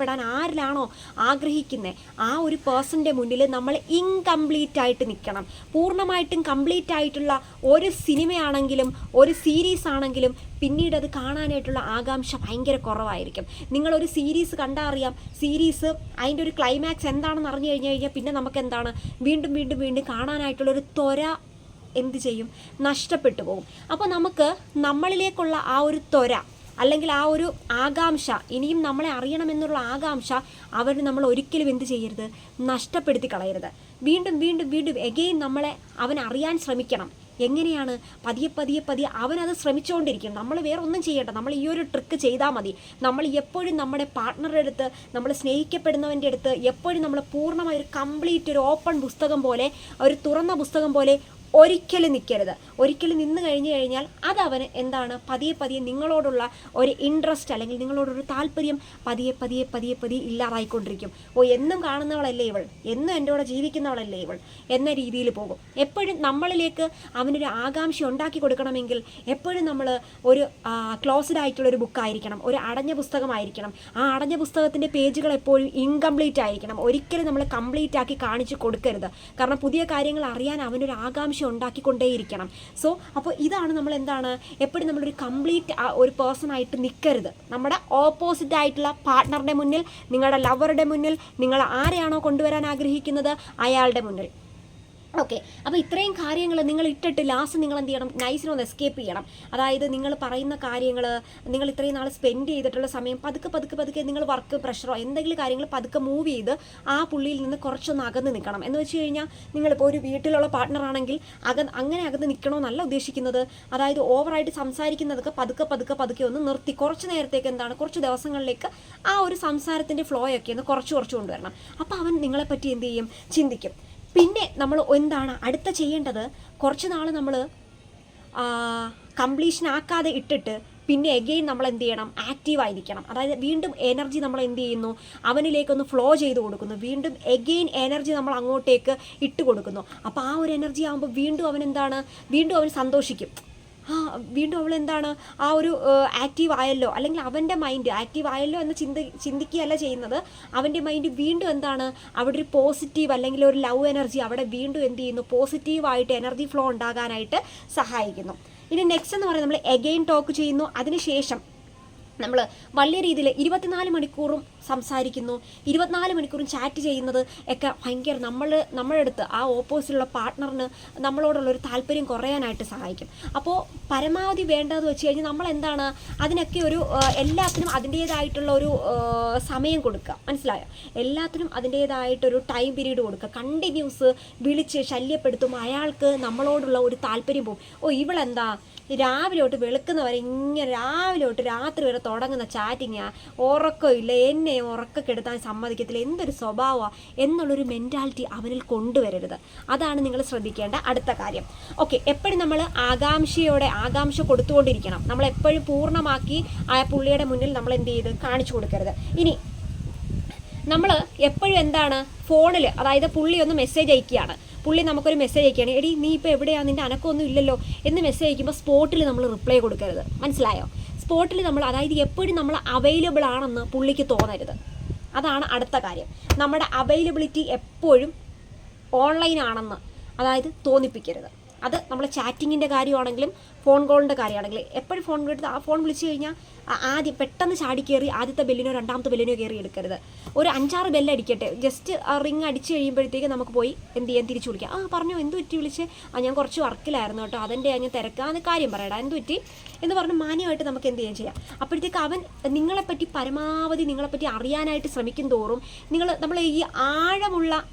ആകർഷിക്കപ്പെടാൻ ആരിലാണോ ആഗ്രഹിക്കുന്നത് ആ ഒരു പേഴ്സന്റെ മുന്നിൽ നമ്മൾ ഇൻകംപ്ലീറ്റ് ആയിട്ട് നിൽക്കണം. പൂർണമായിട്ടും കംപ്ലീറ്റ് ആയിട്ടുള്ള ഒരു സിനിമയാണെങ്കിലും ഒരു സീരീസ് ആണെങ്കിലും പിന്നീട് അത് കാണാനായിട്ടുള്ള ആകാംക്ഷ ഭയങ്കര കുറവായിരിക്കും. നിങ്ങളൊരു സീരീസ് കണ്ടാൽ അറിയാം. സീരീസ് അതിന്റെ ഒരു ക്ലൈമാക്സ് എന്താണെന്ന് അറിഞ്ഞു കഴിഞ്ഞു കഴിഞ്ഞാൽ പിന്നെ നമുക്ക് എന്താണ്? വീണ്ടും വീണ്ടും വീണ്ടും കാണാനായിട്ടുള്ള ഒരു ത്വര എന്ത് ചെയ്യും? നഷ്ടപ്പെട്ടു പോകും. അപ്പോൾ നമുക്ക് നമ്മളിലേക്കുള്ള ആ ഒരു ത്വര അല്ലെങ്കിൽ ആ ഒരു ആകാംക്ഷ ഇനിയും നമ്മളെ അറിയണമെന്നുള്ള ആകാംക്ഷ അവർ നമ്മൾ ഒരിക്കലും എന്ത് ചെയ്യരുത്? നഷ്ടപ്പെടുത്തി കളയരുത്. വീണ്ടും വീണ്ടും വീണ്ടും എഗെയിൻ നമ്മളെ അവൻ അറിയാൻ ശ്രമിക്കണം. എങ്ങനെയാണ്? പതിയെ പതിയെ പതിയെ അവനത് ശ്രമിച്ചുകൊണ്ടിരിക്കും നമ്മൾ വേറെ ഒന്നും ചെയ്യേണ്ട. നമ്മൾ ഈ ഒരു ട്രിക്ക് ചെയ്താൽ മതി. നമ്മൾ എപ്പോഴും നമ്മുടെ പാർട്ട്ണറുടെ അടുത്ത് നമ്മൾ സ്നേഹിക്കപ്പെടുന്നവന്റെ അടുത്ത് എപ്പോഴും നമ്മൾ പൂർണമായ ഒരു കംപ്ലീറ്റ് ഒരു ഓപ്പൺ പുസ്തകം പോലെ ഒരു തുറന്ന പുസ്തകം പോലെ ഒരിക്കലും നിൽക്കരുത് ഒരിക്കലും നിന്ന് കഴിഞ്ഞു കഴിഞ്ഞാൽ അത് അവന് എന്താണ് പതിയെ പതിയെ നിങ്ങളോടുള്ള ഒരു ഇൻട്രസ്റ്റ് അല്ലെങ്കിൽ നിങ്ങളോടൊരു താല്പര്യം പതിയെ പതിയെ പതിയെ പതിയെ ഇല്ലാതായിക്കൊണ്ടിരിക്കും. ഓ എന്നും കാണുന്നവളല്ലേ ഇവൾ? എന്നും എന്റെ കൂടെ ജീവിക്കുന്നവളല്ലേ ഇവൾ? എന്ന രീതിയിൽ പോകും. എപ്പോഴും നമ്മളിലേക്ക് അവനൊരു ആകാംക്ഷ ഉണ്ടാക്കി കൊടുക്കണമെങ്കിൽ എപ്പോഴും നമ്മൾ ഒരു ക്ലോസ്ഡ് ആയിട്ടുള്ള ഒരു ബുക്കായിരിക്കണം ഒരു അടഞ്ഞ പുസ്തകമായിരിക്കണം. ആ അടഞ്ഞ പുസ്തകത്തിന്റെ പേജുകൾ എപ്പോഴും ഇൻകംപ്ലീറ്റ് ആയിരിക്കണം. ഒരിക്കലും നമ്മൾ കംപ്ലീറ്റ് ആക്കി കാണിച്ചു കൊടുക്കരുത്. കാരണം പുതിയ കാര്യങ്ങൾ അറിയാൻ അവനൊരു ആകാംക്ഷ ഉണ്ടാക്കിക്കൊണ്ടേയിരിക്കണം. സോ അപ്പോൾ ഇതാണ് നമ്മൾ എന്താണ്? എപ്പോഴും നമ്മളൊരു കംപ്ലീറ്റ് ഒരു പേഴ്സൺ ആയിട്ട് നിൽക്കരുത് നമ്മുടെ ഓപ്പോസിറ്റ് ആയിട്ടുള്ള പാർട്ട്ണറുടെ മുന്നിൽ നിങ്ങളുടെ ലവറുടെ മുന്നിൽ നിങ്ങൾ ആരെയാണോ കൊണ്ടുവരാൻ ആഗ്രഹിക്കുന്നത്? അയാളുടെ മുന്നിൽ. ഓക്കെ അപ്പോൾ ഇത്രയും കാര്യങ്ങൾ നിങ്ങൾ ഇട്ടിട്ട് ലാസ്റ്റ് നിങ്ങൾ എന്ത് ചെയ്യണം? നൈസിനൊന്ന് എസ്കേപ്പ് ചെയ്യണം. അതായത് നിങ്ങൾ പറയുന്ന കാര്യങ്ങൾ നിങ്ങൾ ഇത്രയും നാൾ സ്പെൻഡ് ചെയ്തിട്ടുള്ള സമയം പതുക്കെ പതുക്കെ പതുക്കെ നിങ്ങൾ വർക്ക് പ്രഷറോ എന്തെങ്കിലും കാര്യങ്ങൾ പതുക്കെ മൂവ് ചെയ്ത് ആ പുള്ളിയിൽ നിന്ന് കുറച്ചൊന്ന് അകന്ന് നിൽക്കണം. എന്ന് വെച്ച് കഴിഞ്ഞാൽ നിങ്ങളിപ്പോൾ ഒരു വീട്ടിലുള്ള പാർട്ണറാണെങ്കിൽ അക അങ്ങനെ അകന്ന് നിൽക്കണമെന്നല്ല ഉദ്ദേശിക്കുന്നത്. അതായത് ഓവറായിട്ട് സംസാരിക്കുന്നതൊക്കെ പതുക്കെ പതുക്കെ പതുക്കെ ഒന്ന് നിർത്തി കുറച്ച് നേരത്തേക്ക് എന്താണ്? കുറച്ച് ദിവസങ്ങളിലേക്ക് ആ ഒരു സംസാരത്തിന്റെ ഫ്ലോയൊക്കെ ഒന്ന് കുറച്ച് കുറച്ച് കൊണ്ടുവരണം. അപ്പോൾ അവൻ നിങ്ങളെപ്പറ്റി എന്ത് ചെയ്യും? ചിന്തിക്കും. പിന്നെ നമ്മൾ എന്താണ് അടുത്ത ചെയ്യേണ്ടത്? കുറച്ച് നാൾ നമ്മൾ കംപ്ലീഷൻ ആക്കാതെ ഇട്ടിട്ട് പിന്നെ എഗെയിൻ നമ്മൾ എന്ത് ചെയ്യണം? ആക്റ്റീവ് ആയിരിക്കണം. അതായത് വീണ്ടും എനർജി നമ്മൾ എന്ത് ചെയ്യുന്നു? അവനിലേക്കൊന്ന് ഫ്ലോ ചെയ്ത് കൊടുക്കുന്നു. വീണ്ടും എഗെയിൻ എനർജി നമ്മൾ അങ്ങോട്ടേക്ക് ഇട്ട് കൊടുക്കുന്നു. അപ്പോൾ ആ ഒരു എനർജി ആകുമ്പോൾ വീണ്ടും അവൻ എന്താണ്? വീണ്ടും അവൻ സന്തോഷിക്കും. വീണ്ടും അവൾ എന്താണ്? ആ ഒരു ആക്റ്റീവ് ആയല്ലോ. അല്ലെങ്കിൽ അവന്റെ മൈൻഡ് ആക്റ്റീവ് ആയല്ലോ എന്ന് ചിന്ത ചിന്തിക്കുകയല്ല ചെയ്യുന്നത്. അവന്റെ മൈൻഡ് വീണ്ടും എന്താണ്? അവിടെ ഒരു പോസിറ്റീവ് അല്ലെങ്കിൽ ഒരു ലവ് എനർജി അവിടെ വീണ്ടും എന്ത് ചെയ്യുന്നു? പോസിറ്റീവായിട്ട് എനർജി ഫ്ലോ ഉണ്ടാകാനായിട്ട് സഹായിക്കുന്നു. ഇനി നെക്സ്റ്റ് എന്ന് പറയുന്നത് നമ്മൾ എഗെയിൻ ടോക്ക് ചെയ്യുന്നു. അതിനുശേഷം നമ്മൾ വലിയ രീതിയിൽ ഇരുപത്തിനാല് മണിക്കൂറും സംസാരിക്കുന്നു. ഇരുപത്തിനാല് മണിക്കൂറും ചാറ്റ് ചെയ്യുന്നത് ഒക്കെ ഭയങ്കര നമ്മൾ നമ്മുടെ അടുത്ത് ആ ഓപ്പോസിറ്റുള്ള പാർട്ട്ണറിന് നമ്മളോടുള്ള ഒരു താല്പര്യം കുറയാനായിട്ട് സഹായിക്കും. അപ്പോൾ പരമാവധി വേണ്ടതെന്ന് വെച്ച് കഴിഞ്ഞാൽ നമ്മൾ എന്താണ് അതിനൊക്കെ ഒരു എല്ലാത്തിനും അതിന്റേതായിട്ടുള്ള ഒരു സമയം കൊടുക്കുക. മനസ്സിലായോ? എല്ലാത്തിനും അതിന്റേതായിട്ടൊരു ടൈം പീരീഡ് കൊടുക്കുക. കണ്ടിന്യൂസ് വിളിച്ച് ശല്യപ്പെടുത്തും. അയാൾക്ക് നമ്മളോടുള്ള ഒരു താല്പര്യം പോകും ഓ ഇവളെന്താ? രാവിലെ തൊട്ട് വെളുക്കുന്നവരെ ഇങ്ങനെ രാവിലെ തൊട്ട് രാത്രി വരെ തുടങ്ങുന്ന ചാറ്റിങ്ങാ ഉറക്കമില്ല. എന്നെ ഉറക്കം കെടുത്താൻ സമ്മതിക്കത്തില്ല? എന്തൊരു സ്വഭാവമാണ് എന്നുള്ളൊരു മെന്റാലിറ്റി അവനിൽ കൊണ്ടുവരരുത്. അതാണ് നിങ്ങൾ ശ്രദ്ധിക്കേണ്ട അടുത്ത കാര്യം. ഓക്കെ എപ്പോഴും നമ്മൾ ആകാംക്ഷയോടെ ആകാംക്ഷ കൊടുത്തുകൊണ്ടിരിക്കണം. നമ്മൾ എപ്പോഴും പൂർണമാക്കി ആ പുള്ളിയുടെ മുന്നിൽ നമ്മൾ എന്ത് ചെയ്ത് കാണിച്ചു കൊടുക്കരുത്. ഇനി നമ്മൾ എപ്പോഴും എന്താണ്? ഫോണിൽ അതായത് പുള്ളി ഒന്ന് മെസ്സേജ് അയക്കുകയാണ്. പുള്ളി നമുക്കൊരു മെസ്സേജ് അയക്കുകയാണ്. എടി നീ ഇപ്പോൾ എവിടെയാണ് നിന്റെ അനക്കമൊന്നും ഇല്ലല്ലോ എന്ന് മെസ്സേജ് അയക്കുമ്പോൾ സ്പോട്ടിൽ നമ്മൾ റിപ്ലൈ കൊടുക്കരുത്. മനസ്സിലായോ? സ്പോട്ടിൽ നമ്മൾ അതായത് എപ്പോഴും നമ്മൾ അവൈലബിൾ ആണെന്ന് പുള്ളിക്ക് തോന്നരുത്. അതാണ് അടുത്ത കാര്യം. നമ്മുടെ അവൈലബിലിറ്റി എപ്പോഴും ഓൺലൈൻ ആണെന്ന് അതായത് തോന്നിപ്പിക്കരുത്. അത് നമ്മൾ ചാറ്റിങ്ങിന്റെ കാര്യമാണെങ്കിലും ഫോൺ കോളിന്റെ കാര്യമാണെങ്കിലും എപ്പോഴും ഫോൺ എടുത്ത് ആ ഫോൺ വിളിച്ചു കഴിഞ്ഞാൽ ആദ്യം പെട്ടെന്ന് ചാടി കയറി ആദ്യത്തെ ബെല്ലിനോ രണ്ടാമത്തെ ബെല്ലിനോ കയറി എടുക്കരുത്. ഒരു അഞ്ചാറ് ബെല്ല് അടിക്കട്ടെ. ജസ്റ്റ് ആ റിങ് അടിച്ച് കഴിയുമ്പോഴത്തേക്ക് നമുക്ക് പോയി എന്ത് ചെയ്യാൻ തിരിച്ചു വിളിക്കാം. ആ പറഞ്ഞു എന്ത് പറ്റി വിളിച്ച്? ആ ഞാൻ കുറച്ച് വർക്കിലായിരുന്നു കേട്ടോ. അതിന്റെ ഞാൻ തിരക്കാന്ന് കാര്യം പറയടാ. എന്ത് പറ്റി? എന്ന് പറഞ്ഞ് മാന്യമായിട്ട് നമുക്ക് എന്ത് ചെയ്യാൻ ചെയ്യാം. അപ്പോഴത്തേക്ക് അവൻ നിങ്ങളെപ്പറ്റി പരമാവധി നിങ്ങളെപ്പറ്റി അറിയാനായിട്ട് ശ്രമിക്കും തോറും നിങ്ങൾ നമ്മൾ ഈ ആഴമുള്ള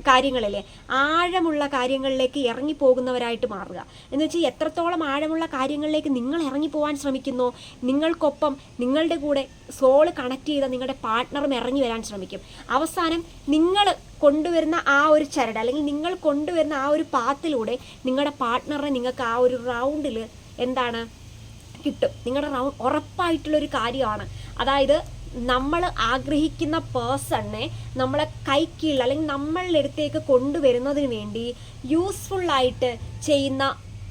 കാര്യങ്ങളിലെ ആഴമുള്ള കാര്യങ്ങളിലേക്ക് ഇറങ്ങിപ്പോകുന്നവരായിട്ട് മാറുക. എന്ന് വെച്ചാൽ എത്രത്തോളം ആഴമുള്ള കാര്യങ്ങളിലേക്ക് നിങ്ങൾ ഇറങ്ങിപ്പോവാൻ ശ്രമിക്കുന്നോ നിങ്ങൾക്കൊപ്പം നിങ്ങളുടെ കൂടെ സോൾ കണക്ട് ചെയ്ത നിങ്ങളുടെ പാർട്ട്ണറും ഇറങ്ങി വരാൻ ശ്രമിക്കും. അവസാനം നിങ്ങൾ കൊണ്ടുവരുന്ന ആ ഒരു ചരട് അല്ലെങ്കിൽ നിങ്ങൾ കൊണ്ടുവരുന്ന ആ ഒരു പാത്തിലൂടെ നിങ്ങളുടെ പാർട്ട്ണറിനെ നിങ്ങൾക്ക് ആ ഒരു റൗണ്ടിൽ എന്താണ്? കിട്ടും. നിങ്ങളുടെ റൗണ്ട് ഉറപ്പായിട്ടുള്ളൊരു കാര്യമാണ്. അതായത് നമ്മൾ ആഗ്രഹിക്കുന്ന പേഴ്സണിനെ നമ്മളെ കൈക്കീഴിൽ അല്ലെങ്കിൽ നമ്മളുടെ അടുത്തേക്ക് കൊണ്ടുവരുന്നതിന് വേണ്ടി യൂസ്ഫുള്ളായിട്ട് ചെയ്യുന്ന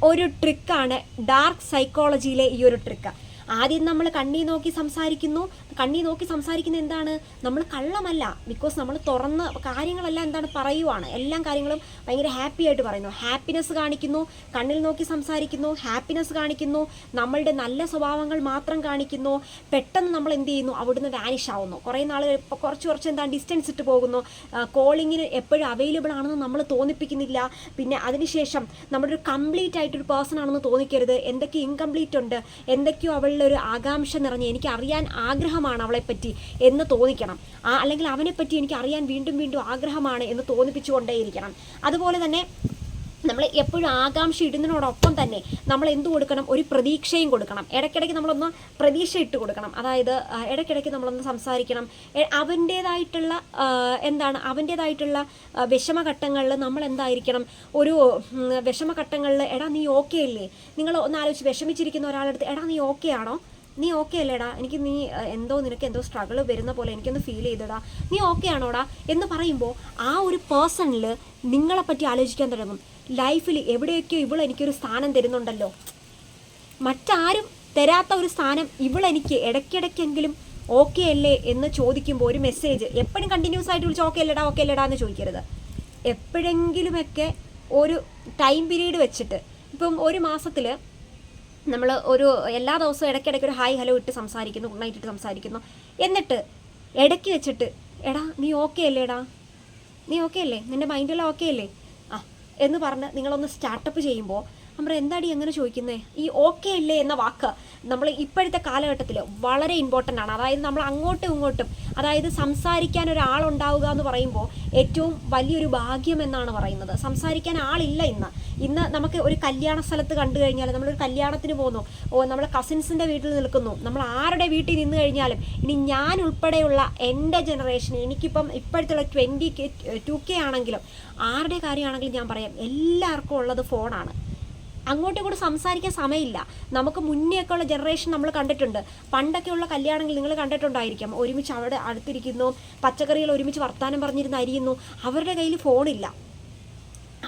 ഒരു ട്രിക്കാണ് ഡാർക്ക് സൈക്കോളജിയിലെ ഈ ഒരു ട്രിക്ക് ആദ്യം നമ്മൾ കണ്ണി നോക്കി സംസാരിക്കുന്നു കണ്ണി നോക്കി സംസാരിക്കുന്ന എന്താണ്? നമ്മൾ കള്ളമല്ല. ബിക്കോസ് നമ്മൾ തുറന്ന് കാര്യങ്ങളെല്ലാം എന്താണ് പറയുവാണ്. എല്ലാ കാര്യങ്ങളും ഭയങ്കര ഹാപ്പി ആയിട്ട് പറയുന്നു. ഹാപ്പിനെസ് കാണിക്കുന്നു കണ്ണിൽ നോക്കി സംസാരിക്കുന്നു ഹാപ്പിനെസ് കാണിക്കുന്നു നമ്മളുടെ നല്ല സ്വഭാവങ്ങൾ മാത്രം കാണിക്കുന്നു. പെട്ടെന്ന് നമ്മൾ എന്ത് ചെയ്യുന്നു? അവിടുന്ന് വാനിഷ് ആവുന്നു. കുറേ നാൾ കുറച്ച് കുറച്ച് എന്താണ് ഡിസ്റ്റൻസ് ഇട്ട് പോകുന്നു. കോളിങ്ങിന് എപ്പോഴും അവൈലബിൾ ആണെന്ന് നമ്മൾ തോന്നിപ്പിക്കുന്നില്ല. പിന്നെ അതിനുശേഷം നമ്മളൊരു കംപ്ലീറ്റ് ആയിട്ടൊരു പേഴ്സൺ ആണെന്ന് തോന്നിക്കരുത്. എന്തൊക്കെ ഇൻകംപ്ലീറ്റ് ഉണ്ട്? എന്തൊക്കെയോ അവളിലൊരു ആകാംക്ഷ നിറഞ്ഞ് എനിക്ക് അറിയാൻ ആഗ്രഹമാണ് അവളെപ്പറ്റി എന്ന് തോന്നിക്കണം. അല്ലെങ്കിൽ അവനെപ്പറ്റി എനിക്ക് അറിയാൻ വീണ്ടും വീണ്ടും ആഗ്രഹമാണ് എന്ന് തോന്നിപ്പിച്ചുകൊണ്ടേയിരിക്കണം. അതുപോലെ തന്നെ നമ്മൾ എപ്പോഴും ആകാംക്ഷ ഇടുന്നതിനോടൊപ്പം തന്നെ നമ്മൾ എന്ത് കൊടുക്കണം? ഒരു പ്രതീക്ഷയും കൊടുക്കണം. ഇടയ്ക്കിടയ്ക്ക് നമ്മളൊന്ന് പ്രതീക്ഷ ഇട്ട് കൊടുക്കണം. അതായത് ഇടയ്ക്കിടയ്ക്ക് നമ്മളൊന്ന് സംസാരിക്കണം. അവന്റേതായിട്ടുള്ള എന്താണ് അവന്റേതായിട്ടുള്ള വിഷമഘട്ടങ്ങളിൽ നമ്മൾ എന്തായിരിക്കണം? ഒരു വിഷമഘട്ടങ്ങളിൽ എടാ നീ ഓക്കെ അല്ലേ നിങ്ങൾ ഒന്ന് ആലോചിച്ച് വിഷമിച്ചിരിക്കുന്ന ഒരാളെടുത്ത് എടാ നീ ഓക്കെ ആണോ നീ ഓക്കെ അല്ലേടാ? എനിക്ക് നീ എന്തോ നിനക്ക് എന്തോ സ്ട്രഗിൾ വരുന്ന പോലെ എനിക്കൊന്ന് ഫീൽ ചെയ്തടാ. നീ ഓക്കെ ആണോടാ? എന്ന് പറയുമ്പോൾ ആ ഒരു പേഴ്സണിൽ നിങ്ങളെപ്പറ്റി ആലോചിക്കാൻ തുടങ്ങും. ലൈഫിൽ എവിടെയൊക്കെയോ ഇവൾ എനിക്കൊരു സ്ഥാനം തരുന്നുണ്ടല്ലോ. മറ്റാരും തരാത്ത ഒരു സ്ഥാനം ഇവൾ എനിക്ക് ഇടയ്ക്കിടയ്ക്കെങ്കിലും ഓക്കെ അല്ലേ എന്ന് ചോദിക്കുമ്പോൾ ഒരു മെസ്സേജ് എപ്പോഴും കണ്ടിന്യൂസ് ആയിട്ട് വിളിച്ച് ഓക്കെ അല്ലേടാ ഓക്കെ അല്ലേടാ എന്ന് ചോദിക്കരുത്. എപ്പോഴെങ്കിലുമൊക്കെ ഒരു ടൈം പീരീഡ് വെച്ചിട്ട് ഇപ്പം ഒരു മാസത്തിൽ നമ്മൾ ഒരു എല്ലാ ദിവസവും ഇടയ്ക്കിടയ്ക്ക് ഒരു ഹായ് ഹലോ ഇട്ട് സംസാരിക്കുന്നു ഗുഡ് നൈറ്റ് ഇട്ട് സംസാരിക്കുന്നു. എന്നിട്ട് ഇടയ്ക്ക് വെച്ചിട്ട് എടാ നീ ഓക്കെ അല്ലേ എടാ? നീ ഓക്കെ അല്ലേ? നിന്റെ മൈൻഡെല്ലാം ഓക്കെ അല്ലേ? ആ എന്ന് പറഞ്ഞ് നിങ്ങളൊന്ന് സ്റ്റാർട്ടപ്പ് ചെയ്യുമ്പോൾ നമ്മൾ എന്താടി അങ്ങനെ ചോദിക്കുന്നത് ഈ ഓക്കെ അല്ലേ എന്ന വാക്ക് നമ്മൾ ഇപ്പോഴത്തെ കാലഘട്ടത്തിൽ വളരെ ഇമ്പോർട്ടന്റ് ആണ്. അതായത് നമ്മൾ അങ്ങോട്ടും ഇങ്ങോട്ടും അതായത് സംസാരിക്കാൻ ഒരാളുണ്ടാവുക എന്ന് പറയുമ്പോൾ ഏറ്റവും വലിയൊരു ഭാഗ്യം എന്നാണ് പറയുന്നത്. സംസാരിക്കാൻ ആളില്ല ഇന്ന്. ഇന്ന് നമുക്ക് ഒരു കല്യാണ സ്ഥലത്ത് കണ്ടു കഴിഞ്ഞാൽ നമ്മളൊരു കല്യാണത്തിന് പോകുന്നു ഓ നമ്മൾ കസിൻസിന്റെ വീട്ടിൽ നിൽക്കുന്നു നമ്മൾ ആരുടെ വീട്ടിൽ നിന്ന് കഴിഞ്ഞാലും ഇനി ഞാൻ ഉൾപ്പെടെയുള്ള എന്റെ ജനറേഷൻ എനിക്കിപ്പം ഇപ്പോഴത്തുള്ള ട്വന്റി കെ ടു കെ ആണെങ്കിലും ആരുടെ കാര്യമാണെങ്കിലും ഞാൻ പറയാം എല്ലാവർക്കും ഉള്ളത് ഫോണാണ് അങ്ങോട്ടും ഇങ്ങോട്ടും സംസാരിക്കാൻ സമയമില്ല. നമുക്ക് മുന്നേ ഒക്കെ ഉള്ള ജനറേഷൻ നമ്മൾ കണ്ടിട്ടുണ്ട്. പണ്ടൊക്കെയുള്ള കല്യാണങ്ങൾ നിങ്ങൾ കണ്ടിട്ടുണ്ടായിരിക്കാം. ഒരുമിച്ച് അവിടെ അടുത്തിരിക്കുന്നു പച്ചക്കറികൾ ഒരുമിച്ച് വർത്താനം പറഞ്ഞിരുന്ന് അരിയുന്നു അവരുടെ കയ്യിൽ ഫോണില്ല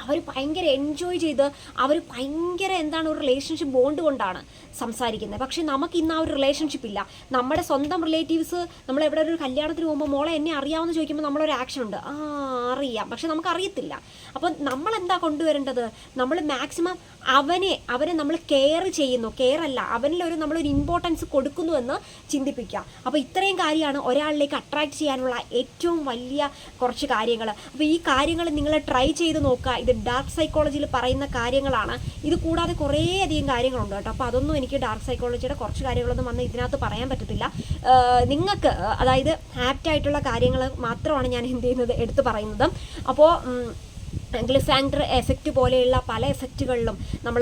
അവർ ഭയങ്കര എൻജോയ് ചെയ്ത് അവർ ഭയങ്കര എന്താണ് ഒരു റിലേഷൻഷിപ്പ് ബോണ്ട് കൊണ്ടാണ് സംസാരിക്കുന്നത്. പക്ഷേ നമുക്ക് ഇന്ന് ആ ഒരു റിലേഷൻഷിപ്പ് ഇല്ല. നമ്മുടെ സ്വന്തം റിലേറ്റീവ്സ് നമ്മൾ എവിടെ ഒരു കല്യാണത്തിന് പോകുമ്പോൾ മോളെ എന്നെ അറിയാമെന്ന് ചോദിക്കുമ്പോൾ നമ്മളൊരു ആക്ഷൻ ഉണ്ട്. ആ അറിയാം. പക്ഷെ നമുക്ക് അറിയത്തില്ല അപ്പോൾ നമ്മൾ എന്താ കൊണ്ടുവരേണ്ടത്? നമ്മൾ മാക്സിമം അവനെ അവനെ നമ്മൾ കെയർ ചെയ്യുന്നു. കെയർ അല്ല. അവനിലൊരു നമ്മളൊരു ഇമ്പോർട്ടൻസ് കൊടുക്കുന്നു എന്ന് ചിന്തിപ്പിക്കുക. അപ്പോൾ ഇത്രയും കാര്യമാണ് ഒരാളിലേക്ക് അട്രാക്ട് ചെയ്യാനുള്ള ഏറ്റവും വലിയ കുറച്ച് കാര്യങ്ങൾ അപ്പോൾ ഈ കാര്യങ്ങൾ നിങ്ങൾ ട്രൈ ചെയ്ത് നോക്കുക. ഇത് ഡാർക്ക് സൈക്കോളജിയിൽ പറയുന്ന കാര്യങ്ങളാണ്. ഇത് കൂടാതെ കുറേയധികം കാര്യങ്ങളുണ്ട് കേട്ടോ. അപ്പോൾ അതൊന്നും എനിക്ക് ഡാർക്ക് സൈക്കോളജിയുടെ കുറച്ച് കാര്യങ്ങളൊന്നും വന്ന് ഇതിനകത്ത് പറയാൻ പറ്റത്തില്ല. നിങ്ങൾക്ക് അതായത് ആപ്റ്റ് ആയിട്ടുള്ള കാര്യങ്ങൾ മാത്രമാണ് ഞാൻ എന്ത് ചെയ്യുന്നത്? എടുത്ത് പറയുന്നത്. അപ്പോൾ ഗ്ലിഫാൻഡർ എഫക്റ്റ് പോലെയുള്ള പല എഫക്റ്റുകളിലും നമ്മൾ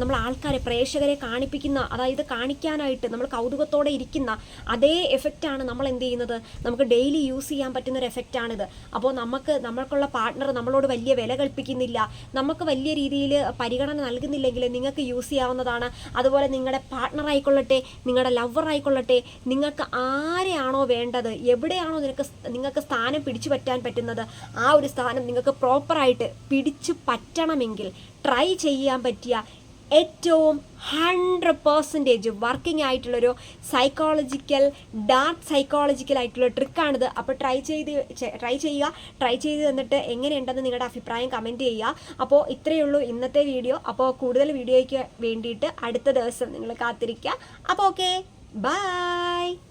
നമ്മൾ ആൾക്കാരെ പ്രേക്ഷകരെ കാണിപ്പിക്കുന്ന അതായത് കാണിക്കാനായിട്ട് നമ്മൾ കൗതുകത്തോടെ ഇരിക്കുന്ന അതേ എഫക്റ്റാണ് നമ്മൾ എന്ത് ചെയ്യുന്നത്? നമുക്ക് ഡെയിലി യൂസ് ചെയ്യാൻ പറ്റുന്ന ഒരു എഫക്റ്റാണിത് അപ്പോൾ നമുക്ക് നമ്മൾക്കുള്ള പാർട്ട്ണർ നമ്മളോട് വലിയ വില കൽപ്പിക്കുന്നില്ല. നമുക്ക് വലിയ രീതിയിൽ പരിഗണന നൽകുന്നില്ലെങ്കിൽ നിങ്ങൾക്ക് യൂസ് ചെയ്യാവുന്നതാണ്. അതുപോലെ നിങ്ങളുടെ പാർട്ട്ണർ ആയിക്കൊള്ളട്ടെ നിങ്ങളുടെ ലവർ ആയിക്കൊള്ളട്ടെ നിങ്ങൾക്ക് ആരെയാണോ വേണ്ടത്? എവിടെയാണോ നിനക്ക് നിങ്ങൾക്ക് സ്ഥാനം പിടിച്ചു പറ്റാൻ പറ്റുന്നത്? ആ ഒരു സ്ഥാനം നിങ്ങൾക്ക് പ്രോപ്പറായിട്ട് പിടിച്ചു പറ്റണമെങ്കിൽ ട്രൈ ചെയ്യാൻ പറ്റിയ ഏറ്റവും ഹൺഡ്രഡ് പേഴ്സന്റേജ് വർക്കിംഗ് ആയിട്ടുള്ളൊരു സൈക്കോളജിക്കൽ ഡാർക്ക് സൈക്കോളജിക്കൽ ആയിട്ടുള്ള ട്രിക്കാണിത് അപ്പോൾ ട്രൈ ചെയ്ത് ട്രൈ ചെയ്യുക. ട്രൈ ചെയ്ത് തന്നിട്ട് എങ്ങനെയുണ്ടെന്ന് നിങ്ങളുടെ അഭിപ്രായം കമന്റ് ചെയ്യുക. അപ്പോൾ ഇത്രയേ ഉള്ളൂ ഇന്നത്തെ വീഡിയോ അപ്പോൾ കൂടുതൽ വീഡിയോയ്ക്ക് വേണ്ടിയിട്ട് അടുത്ത ദിവസം നിങ്ങൾ കാത്തിരിക്കുക. അപ്പോൾ ഓക്കെ ബൈ